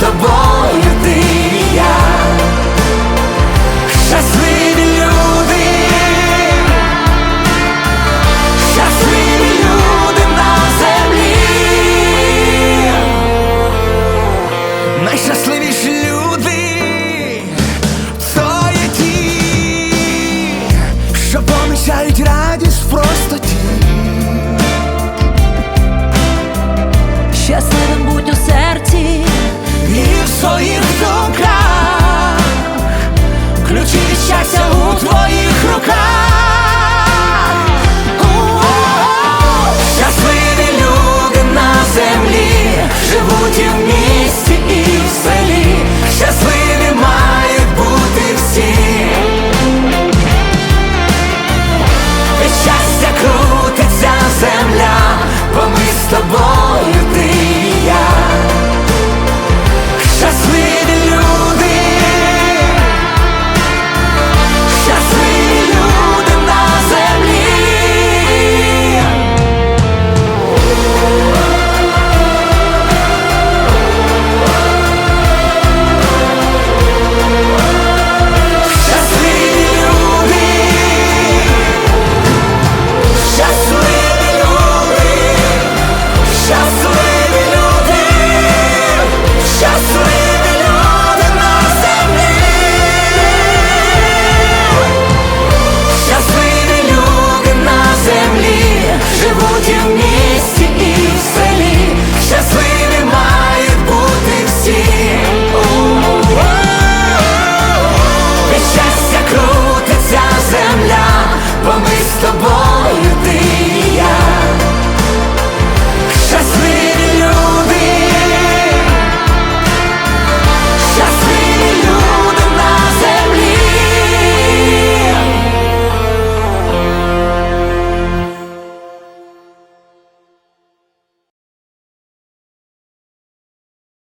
тобою ти і я, щасливі люди, щасливі люди на землі, найщасливіші люди, то є ті, що помічають радість в простоті. Щасливим 所以